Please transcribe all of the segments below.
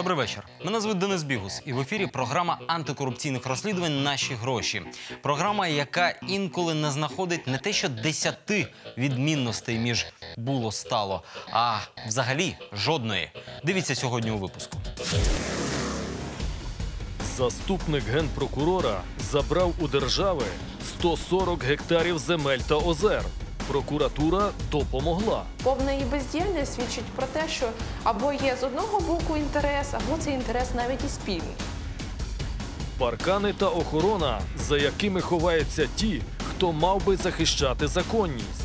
Добрий вечір. Мене звуть Денис Бігус, і в ефірі програма антикорупційних розслідувань Наші гроші. Програма, яка інколи не знаходить не те, що десяти відмінностей між було стало, а взагалі жодної. Дивіться сьогодні у випуску. Заступник генпрокурора забрав у держави 140 гектарів земель та озер. Прокуратура допомогла. Повна її бездіяльність свідчить про те, що або є з одного боку інтерес, або цей інтерес навіть і спільний. Паркани та охорона, за якими ховаються ті, хто мав би захищати законність.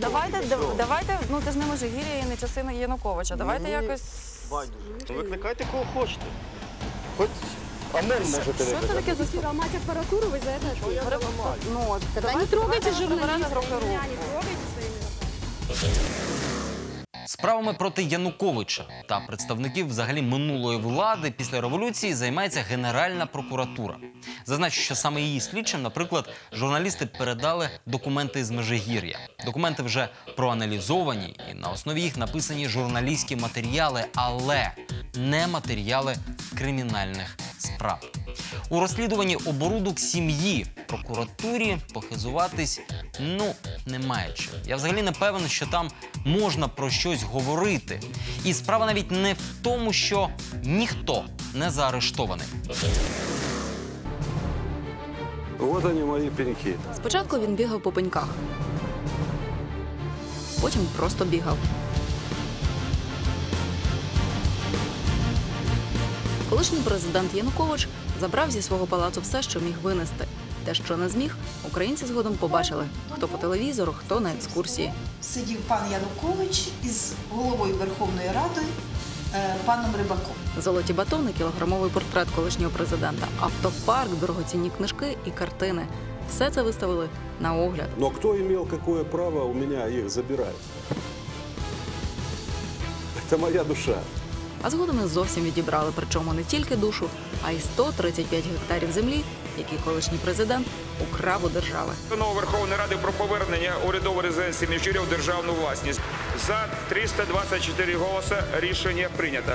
Давайте, давайте, ну це ж не Межигір'я і не часи Януковича. Давайте якось. Викликайте кого хочете. Хоч Амель можете Що це таке за Ломать аппаратуру, вы за это? Ну, Тогда не трогайте меня не трогайте своими Справами проти Януковича та представників взагалі минулої влади після революції займається Генеральна прокуратура. Зазначу, що саме її слідчим, наприклад, журналісти передали документи з Межигір'я. Документи вже проаналізовані, і на основі їх написані журналістські матеріали, але не матеріали кримінальних справ. У розслідуванні оборудок сім'ї прокуратурі похизуватись ну немає чим. Я взагалі не певен, що там можна про щось говорити. І справа навіть не в тому, що ніхто не заарештований. Вот они мои пеньки. Спочатку він бігав по пеньках. Потім просто бігав. Колишній президент Янукович забрав зі свого палацу все, що міг винести. Те, що не зміг, українці згодом побачили хто по телевізору, хто на екскурсії. сидів пан Янукович із головою Верховної Ради е, паном Рибаком. Золоті батони, кілограмовий портрет колишнього президента, автопарк, дорогоцінні книжки і картини. Все це виставили на огляд. Но кто имел какое право у меня их забирать? Это моя душа. А згодом і зовсім відібрали, причому не тільки душу, а й 135 гектарів землі, які колишній президент украв у держави. Постанова Верховної Ради про повернення урядової резиденції Міжгір'я в державну власність. За 324 голоси рішення прийнято.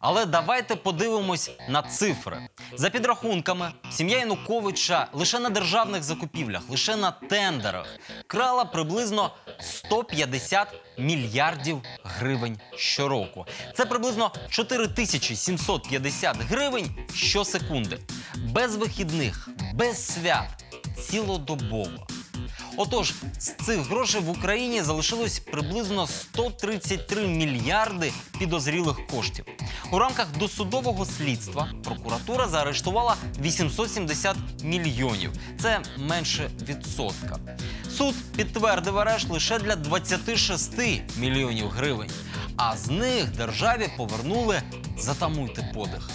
Але давайте подивимось на цифри. За підрахунками, сім'я Януковича лише на державних закупівлях, лише на тендерах крала приблизно 150 мільярдів гривень щороку. Це приблизно 4750 гривень щосекунди. Без вихідних, без свят, цілодобово. Отож, з цих грошей в Україні залишилось приблизно 133 мільярди підозрілих коштів. У рамках досудового слідства прокуратура заарештувала 870 мільйонів. Це менше відсотка. Суд підтвердив арешт лише для 26 мільйонів гривень. А з них державі повернули затамуйте подих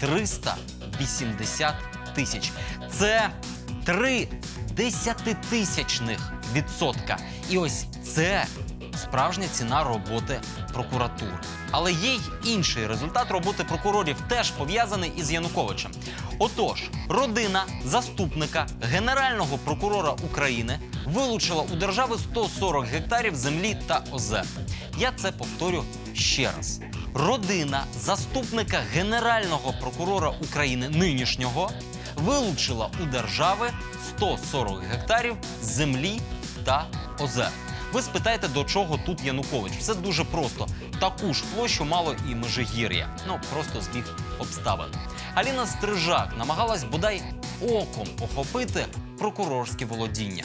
380 тисяч. Це три десятитисячних відсотка. І ось це справжня ціна роботи прокуратури. Але є й інший результат роботи прокурорів, теж пов'язаний із Януковичем. Отож, родина заступника генерального прокурора України вилучила у держави 140 гектарів землі та озер. Я це повторю ще раз. Родина заступника генерального прокурора України нинішнього вилучила у держави 140 гектарів землі та озер. Ви спитаєте, до чого тут Янукович? Все дуже просто. Таку ж площу мало і Межигір'я. Ну просто збіг обставин. Аліна Стрижак намагалась бодай оком охопити прокурорське володіння.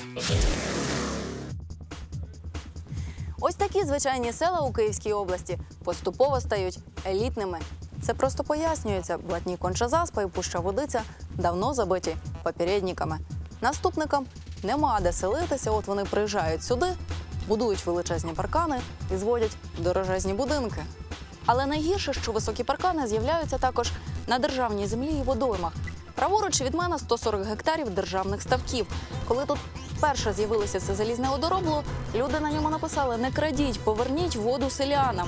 Ось такі звичайні села у Київській області поступово стають елітними. Це просто пояснюється. Блатні Конча-Заспа і Пуща Водиця давно забиті попередниками. Наступникам нема де селитися, от вони приїжджають сюди, будують величезні паркани і зводять дорожезні будинки. Але найгірше, що високі паркани з'являються також на державній землі і водоймах. Праворуч від мене 140 гектарів державних ставків. Коли тут вперше з'явилося це залізне одоробло, люди на ньому написали: не крадіть, поверніть воду селянам.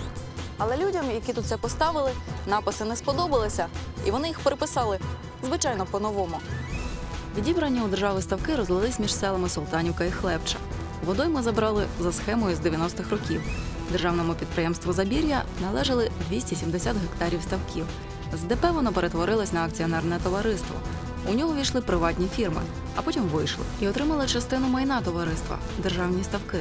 Але людям, які тут це поставили, написи не сподобалися, і вони їх переписали, звичайно, по-новому. Відібрані у держави ставки розлились між селами Султанівка і Хлебча. Водойми забрали за схемою з 90-х років. Державному підприємству Забір'я належали 270 гектарів ставків. З ДП воно перетворилось на акціонерне товариство. У нього війшли приватні фірми, а потім вийшли і отримали частину майна товариства державні ставки.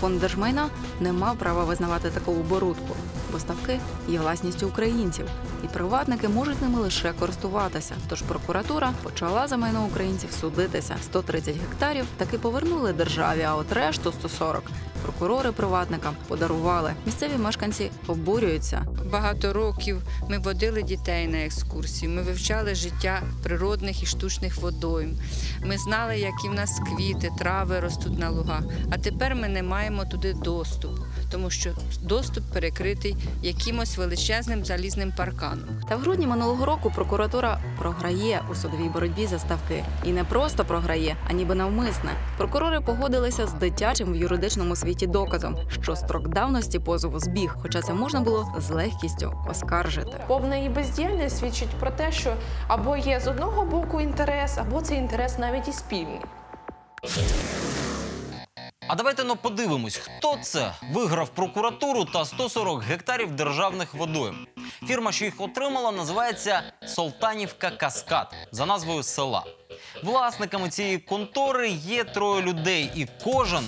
Фонд держмайна не мав права визнавати таку оборудку, бо ставки є власністю українців, і приватники можуть ними лише користуватися. Тож прокуратура почала за майно українців судитися. 130 гектарів таки повернули державі, а от решту 140 прокурори приватникам подарували. Місцеві мешканці обурюються. Багато років ми водили дітей на екскурсії. Ми вивчали життя природних і штучних водойм. Ми знали, які в нас квіти, трави ростуть на лугах. А тепер ми не маємо туди доступу, тому що доступ перекритий якимось величезним залізним парканом. Та в грудні минулого року прокуратура програє у судовій боротьбі за ставки. І не просто програє, а ніби навмисне. Прокурори погодилися з дитячим в юридичному світі доказом, що строк давності позову збіг, хоча це можна було з легкістю оскаржити. Повна її бездіяльність свідчить про те, що або є з одного боку інтерес, або цей інтерес навіть і спільний. А давайте ну подивимось, хто це виграв прокуратуру та 140 гектарів державних водойм. Фірма, що їх отримала, називається Солтанівка Каскад за назвою села. Власниками цієї контори є троє людей, і кожен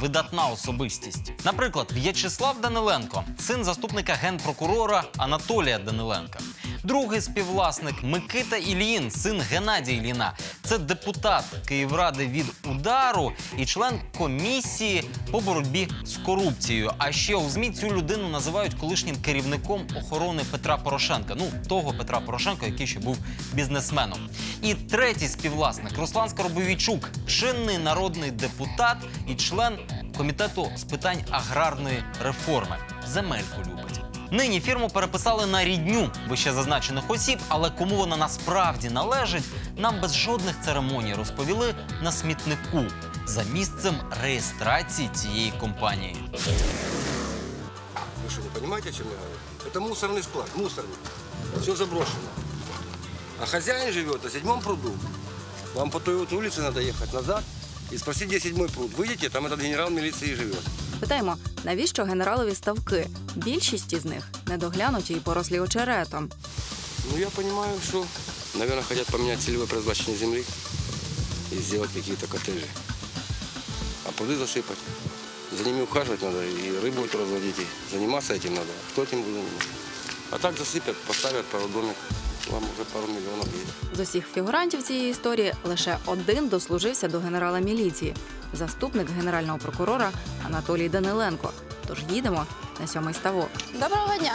видатна особистість. Наприклад, В'ячеслав Даниленко, син заступника генпрокурора Анатолія Даниленка. Другий співвласник Микита Ільїн, син Геннадія Ільїна. Це депутат Київради від удару і член комісії по боротьбі з корупцією. А ще у ЗМІ цю людину називають колишнім керівником охорони Петра Порошенка. Ну того Петра Порошенка, який ще був бізнесменом. І третій співвласник Руслан Скоробовійчук, чинний народний депутат і член комітету з питань аграрної реформи. Земельку любить. Нині фірму переписали на рідню вище зазначених осіб, але кому вона насправді належить, нам без жодних церемоній розповіли на смітнику за місцем реєстрації цієї компанії. Вы что, не понимаете, о чем я говорю? Это мусорный склад, мусорный. Все заброшено. А хозяин живет на седьмом пруду. Вам по той вот улице надо ехать назад и спросить, где седьмой пруд. Выйдете, там этот генерал милиции живет. Питаємо, навіщо генералові ставки? Більшість із них недоглянуті і порослі очеретом. Ну, я понимаю, что, наверное, хотят поменять целевое предназначение земли и сделать какие-то коттеджи. А пруды засыпать. За ними ухаживать надо, и рыбу эту разводить, и заниматься этим надо. Кто этим будет заниматься? А так засыпят, поставят пару домик, вам уже пару миллионов есть. З усіх фігурантів цієї історії лише один дослужився до генерала міліції заступник генерального прокурора Анатолій Даниленко. Тож їдемо на сьомий ставок. Доброго дня.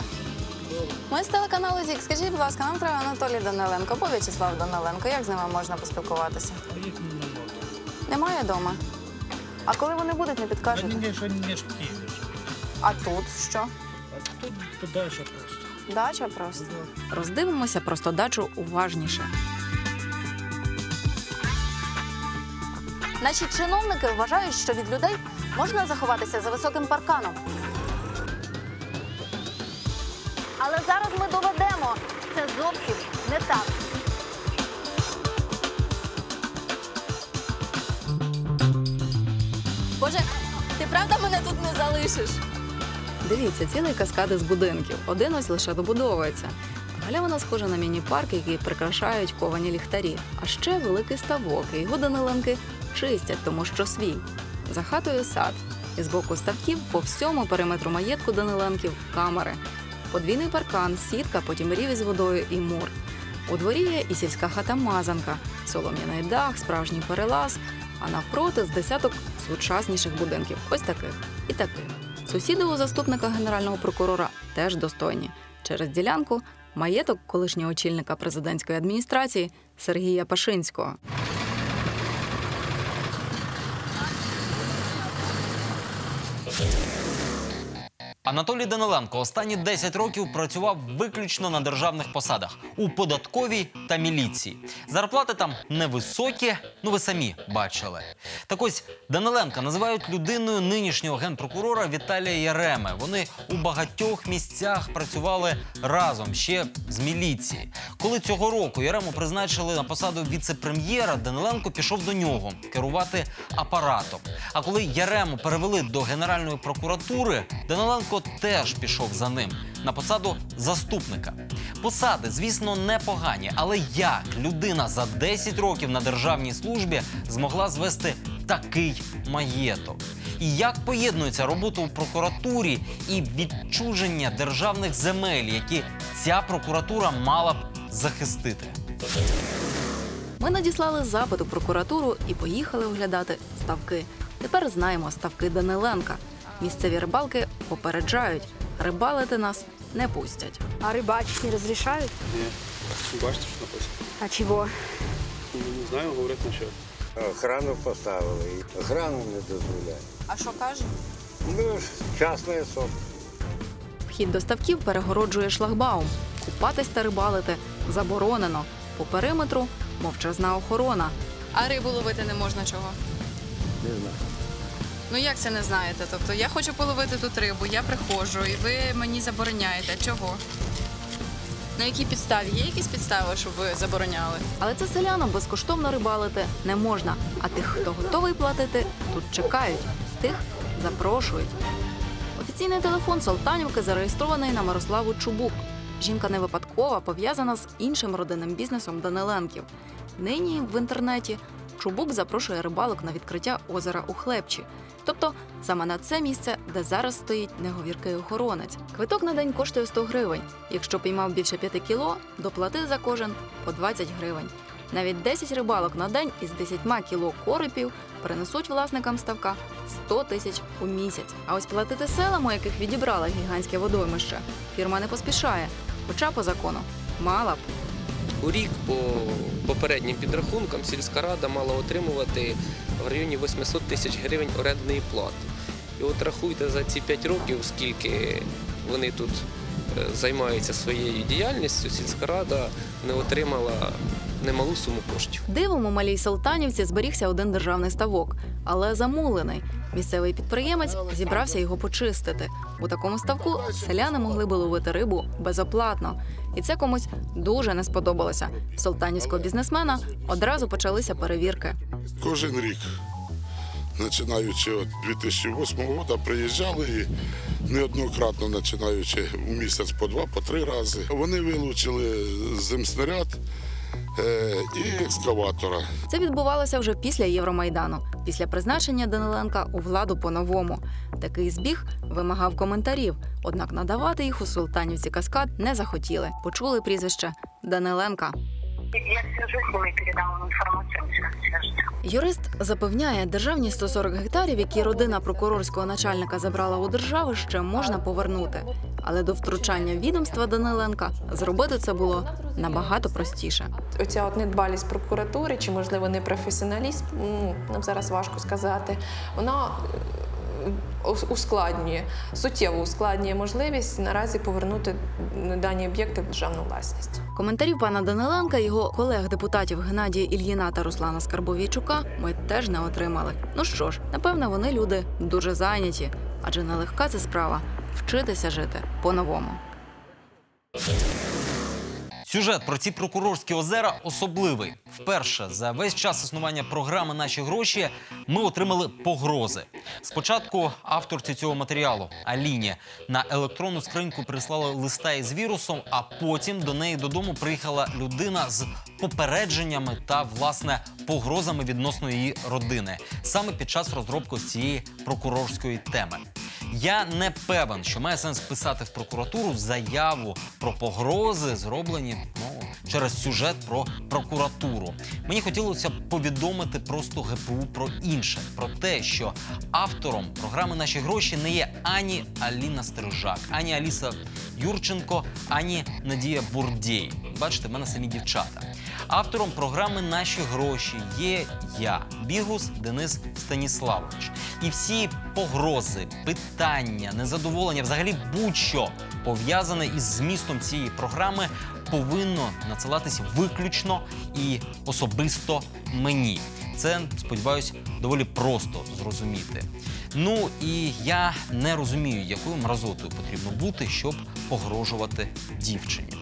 Ми з телеканалу ЗІК. Скажіть, будь ласка, нам треба Анатолій Даниленко або В'ячеслав Даниленко. Як з ними можна поспілкуватися? Немає вдома. А коли вони будуть, не підкажете? Они же не ж в Киеве. А тут що? А тут подальше просто. Дача просто. Роздивимося просто дачу уважніше. Наші чиновники вважають, що від людей можна заховатися за високим парканом. Але зараз ми доведемо, це зовсім не так. Боже, ти правда мене тут не залишиш? Дивіться, цілий каскад із будинків. Один ось лише добудовується. Галявина схожа на міні-парк, який прикрашають ковані ліхтарі. А ще великий ставок, і його даниленки чистять, тому що свій. За хатою сад. І з боку ставків по всьому периметру маєтку Даниленків камери. Подвійний паркан, сітка, потім рів із водою і мур. У дворі є і сільська хата Мазанка, солом'яний дах, справжній перелаз, а навпроти з десяток сучасніших будинків. Ось таких і таких. Сусіди у заступника генерального прокурора теж достойні. Через ділянку маєток колишнього очільника президентської адміністрації Сергія Пашинського. А Анатолій Даниленко останні 10 років працював виключно на державних посадах у податковій та міліції. Зарплати там невисокі, ну ви самі бачили. Так ось Даниленка називають людиною нинішнього генпрокурора Віталія Яреми. Вони у багатьох місцях працювали разом ще з міліції. Коли цього року Ярему призначили на посаду віце-прем'єра, Даниленко пішов до нього керувати апаратом. А коли Ярему перевели до Генеральної прокуратури, Даниленко теж пішов за ним на посаду заступника. Посади, звісно, непогані, але як людина за 10 років на державній службі змогла звести такий маєток? І як поєднується робота у прокуратурі і відчуження державних земель, які ця прокуратура мала б захистити? Ми надіслали запит у прокуратуру і поїхали оглядати ставки. Тепер знаємо ставки Даниленка. Місцеві рибалки попереджають, рибалити нас не пустять. А рыбачить не разрешают? Нет. Бачите, що написано? А чего? Ну, Не знаю, говорять насчет. Охрану поставили, і охрану не дозволяє. А що каже? Ну, частна особа. Вхід до ставків перегороджує шлагбаум. Купатись та рибалити заборонено. По периметру мовчазна охорона. А рибу ловити не можна чого? Не знаю. Ну як це не знаєте? Тобто я хочу половити тут рибу, я приходжу, і ви мені забороняєте. Чого? На якій підставі? Є якісь підстави, щоб ви забороняли? Але це селянам безкоштовно рибалити не можна. А тих, хто готовий платити, тут чекають. Тих запрошують. Офіційний телефон Солтанівки зареєстрований на Мирославу Чубук. Жінка не випадкова, пов'язана з іншим родинним бізнесом Даниленків. Нині в інтернеті Чубук запрошує рибалок на відкриття озера у Хлебчі. Тобто саме на це місце, де зараз стоїть неговіркий охоронець. Квиток на день коштує 100 гривень. Якщо піймав більше 5 кіло, доплати за кожен по 20 гривень. Навіть 10 рибалок на день із 10 кіло корипів принесуть власникам ставка 100 тисяч у місяць. А ось платити селам, у яких відібрали гігантське водоймище, фірма не поспішає. Хоча по закону мала б. У рік по попереднім підрахункам сільська рада мала отримувати в районі 800 тисяч гривень орендної плати. І от рахуйте за ці 5 років, скільки вони тут е, займаються своєю діяльністю, сільська рада не отримала немалу суму коштів. Дивом у малій Салтанівці зберігся один державний ставок, але замулений. Місцевий підприємець зібрався його почистити. У такому ставку селяни могли би ловити рибу безоплатно. І це комусь дуже не сподобалося. В салтанівського бізнесмена одразу почалися перевірки. Кожен рік, починаючи від 2008 року, приїжджали і неоднократно починаючи у місяць по два, по три рази. Вони вилучили земснаряд і екскаватора. Це відбувалося вже після Євромайдану, після призначення Даниленка у владу по-новому. Такий збіг вимагав коментарів, однак надавати їх у Султанівці Каскад не захотіли. Почули прізвище Даниленка. Я свяжусь, мы передам вам информацию, вы свяжете. Юрист запевняє, державні 140 гектарів, які родина прокурорського начальника забрала у держави, ще можна повернути. Але до втручання відомства Даниленка зробити це було набагато простіше. Оця от недбалість прокуратури, чи можливо непрофесіоналізм, м, нам зараз важко сказати, вона ускладнює, суттєво ускладнює можливість наразі повернути дані об'єкти в державну власність. Коментарів пана Даниленка, його колег-депутатів Геннадія Ільїна та Руслана Скарбовійчука ми теж не отримали. Ну що ж, напевно, вони люди дуже зайняті, адже нелегка це справа вчитися жити по-новому. Сюжет про ці прокурорські озера особливий. Вперше за весь час існування програми Наші гроші ми отримали погрози. Спочатку авторці цього матеріалу Аліні на електронну скриньку прислали листа із вірусом, а потім до неї додому приїхала людина з попередженнями та власне погрозами відносно її родини саме під час розробки цієї прокурорської теми. Я не певен, що має сенс писати в прокуратуру заяву про погрози, зроблені ну, через сюжет про прокуратуру. Мені хотілося б повідомити просто ГПУ про інше, про те, що автором програми Наші гроші не є ані Аліна Стрижак, ані Аліса Юрченко, ані Надія Бурдєй. Бачите, в мене самі дівчата. Автором програми Наші гроші є я, Бігус Денис Станіславович. І всі погрози, питання, незадоволення, взагалі будь-що пов'язане із змістом цієї програми, повинно надсилатись виключно і особисто мені. Це сподіваюсь доволі просто зрозуміти. Ну і я не розумію, якою мразотою потрібно бути, щоб погрожувати дівчині.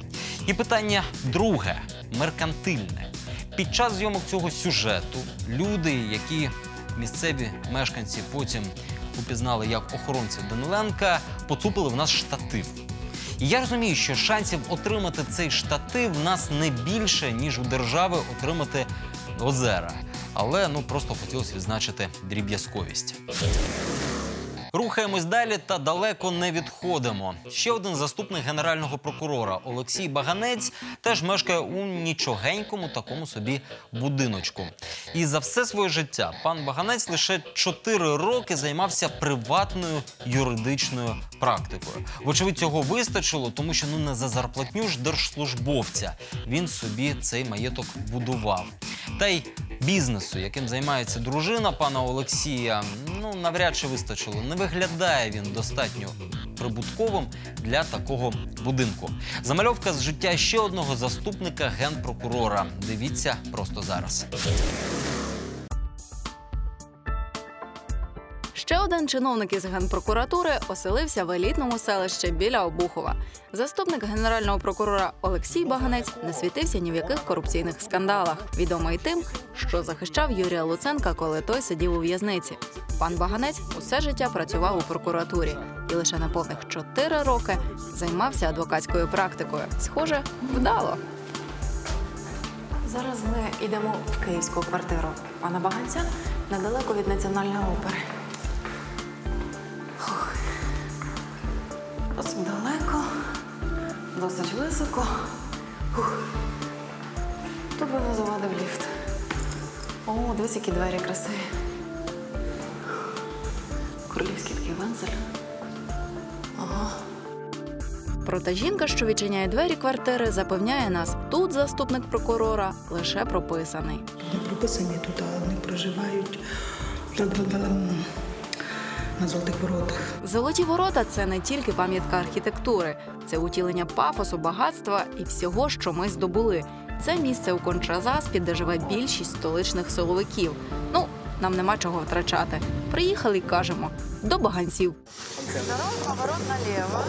І питання друге меркантильне. Під час зйомок цього сюжету люди, які місцеві мешканці потім упізнали як охоронців Даниленка, поцупили в нас штатив. І я розумію, що шансів отримати цей штатив в нас не більше, ніж у держави отримати озера. Але ну просто хотілося відзначити дріб'язковість. Рухаємось далі та далеко не відходимо. Ще один заступник генерального прокурора Олексій Баганець теж мешкає у нічогенькому такому собі будиночку. І за все своє життя пан Баганець лише 4 роки займався приватною юридичною практикою. Вочевидь, цього вистачило, тому що ну не за зарплатню ж держслужбовця він собі цей маєток будував. Та й бізнесу, яким займається дружина пана Олексія, ну навряд чи вистачило. Не виглядає він достатньо прибутковим для такого будинку. Замальовка з життя ще одного заступника генпрокурора. Дивіться просто зараз. Ще один чиновник із генпрокуратури оселився в елітному селищі біля Обухова. Заступник генерального прокурора Олексій Баганець не світився ні в яких корупційних скандалах. Відомий тим, що захищав Юрія Луценка, коли той сидів у в'язниці. Пан Баганець усе життя працював у прокуратурі і лише на повних чотири роки займався адвокатською практикою. Схоже, вдало. Зараз ми йдемо в київську квартиру пана Баганця недалеко від національної опери. Досить високо. Фух. Тут би не завадив ліфт. О, дивись, які двері красиві. Королівський такий вензель. Ага. Проте жінка, що відчиняє двері квартири, запевняє нас, тут заступник прокурора лише прописаний. Не прописані тут, а вони проживають на золотих воротах. Золоті ворота це не тільки пам'ятка архітектури, це утілення пафосу, багатства і всього, що ми здобули. Це місце у Кончазаспі, де живе більшість столичних силовиків. Ну, нам нема чого втрачати. Приїхали й кажемо до баганців. Дорога, поворот налево.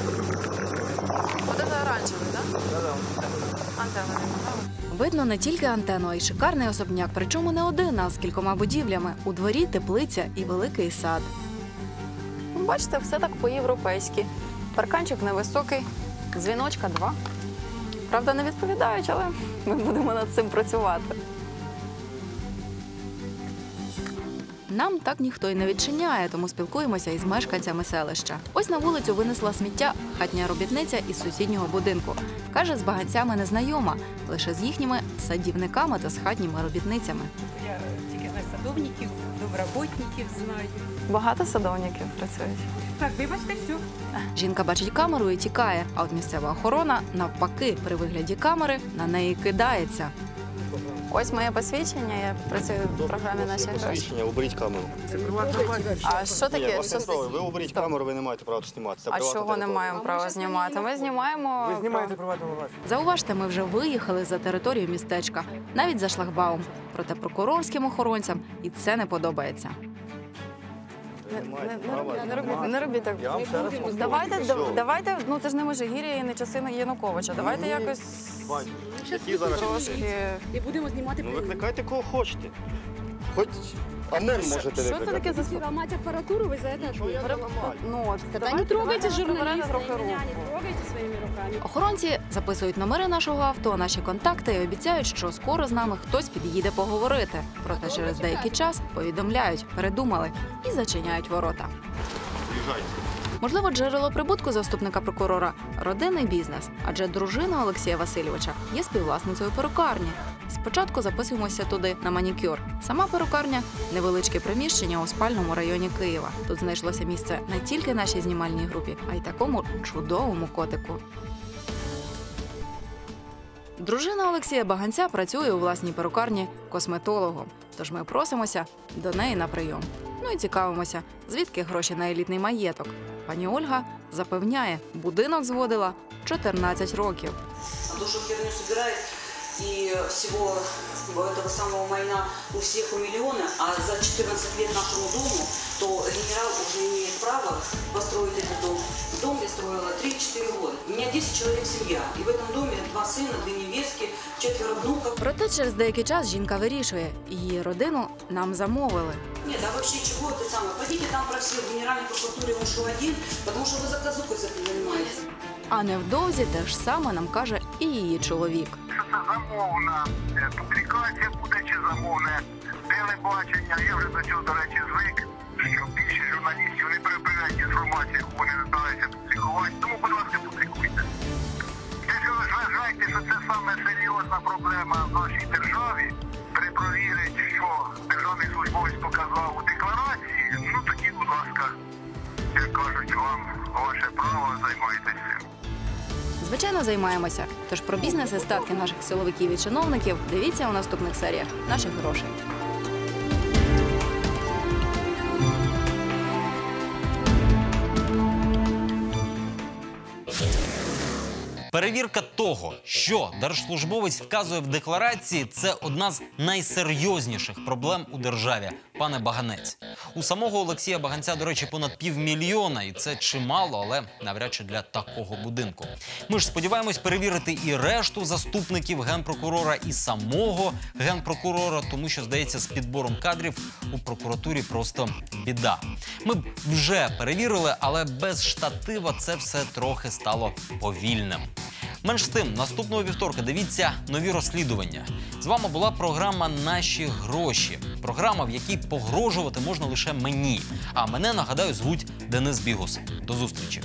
Вот это оранжевый, да? Да-да. Антенна. Видно не тільки антенну, а й шикарний особняк, причому не один, а з кількома будівлями. У дворі теплиця і великий сад. Бачите, все так по-європейськи. Парканчик невисокий, дзвіночка два. Правда, не відповідають, але ми будемо над цим працювати. Нам так ніхто й не відчиняє, тому спілкуємося із мешканцями селища. Ось на вулицю винесла сміття хатня робітниця із сусіднього будинку. Каже, з баганцями не знайома, лише з їхніми садівниками та з хатніми робітницями. Садовників, доброботників знаю. Багато садовників працюють. Так, вибачте, все. Жінка бачить камеру і тікає, а от місцева охорона, навпаки, при вигляді камери на неї кидається. Ось моє посвідчення, я працюю в програмі наші гроші. Посвідчення, уберіть камеру. Це приватна А що таке? Що. Ви уберіть камеру, ви не маєте права тут знімати. Це А приватна чого не територія. маємо права знімати? Ми знімаємо. Ви знімаєте приватну власність. Зауважте, ми вже виїхали за територію містечка, навіть за шлагбаум. Проте прокурорським охоронцям і це не подобається. Ви не маєте права Не робіть, знімати. не робіть так. Я вам ще раз повторюю. Давайте, все. давайте, ну це ж не Межигір'я і не часи Януковича. Давайте якось які зараз трошки. І будемо знімати. Ну викликайте кого хочете. Хоч АМОН можете Що це таке за Если ломать аппаратуру, вы за это Ну от Тогда давайте- не трогайте давайте приберемо трохи руку. не трогайте своими руками. Охоронці записують номери нашого авто, наші контакти і обіцяють, що скоро з нами хтось під'їде поговорити. Проте через деякий час повідомляють, передумали і зачиняють ворота. Їжджайте. Можливо, джерело прибутку заступника прокурора родинний бізнес, адже дружина Олексія Васильовича є співвласницею перукарні. Спочатку записуємося туди на манікюр. Сама перукарня невеличке приміщення у спальному районі Києва. Тут знайшлося місце не тільки нашій знімальній групі, а й такому чудовому котику. Дружина Олексія Баганця працює у власній перукарні косметологом. Тож ми просимося до неї на прийом. Ну і цікавимося, звідки гроші на елітний маєток. Пані Ольга запевняє, будинок зводила 14 років. душу херню собирает, и всего этого самого майна у всех у миллиона, а за 14 лет нашему дому, то генерал уже имеет право построить этот дом. Дом я строила 3-4 года. У меня 10 человек семья, и в этом доме два сына, две невестки, четверо внуков. Проте через деякий час жінка вирішує, її родину нам замовили. Нет, а вообще чего это самое? Пойдите там про всех в Генеральной прокуратуре он шел один, потому что вы заказухой с этим занимаетесь. А невдовзі те ж саме нам каже і її чоловік. замовна е, публікація буде чи замовне телебачення. Я вже до цього, до речі, звик, що більшість журналістів не перебирають інформацію, яку вони не збираються публікувати. Тому, будь ласка, публікуйте. Якщо ви вважаєте, що це саме серйозна проблема в нашій державі, перепровірить, що державний службовець показав у декларації, ну тоді, будь ласка, як кажуть вам, ваше право займайтеся. Звичайно, займаємося. Тож про бізнес і статки наших силовиків і чиновників дивіться у наступних серіях наших грошей. Перевірка того, що держслужбовець вказує в декларації, це одна з найсерйозніших проблем у державі, пане Баганець. У самого Олексія Баганця, до речі, понад півмільйона, і це чимало, але навряд чи для такого будинку. Ми ж сподіваємось перевірити і решту заступників генпрокурора, і самого генпрокурора, тому що здається, з підбором кадрів у прокуратурі просто біда. Ми б вже перевірили, але без штатива це все трохи стало повільним. Менш з тим, наступного вівторка дивіться нові розслідування. З вами була програма Наші гроші. Програма, в якій погрожувати можна лише мені. А мене нагадаю звуть Денис Бігус. До зустрічі.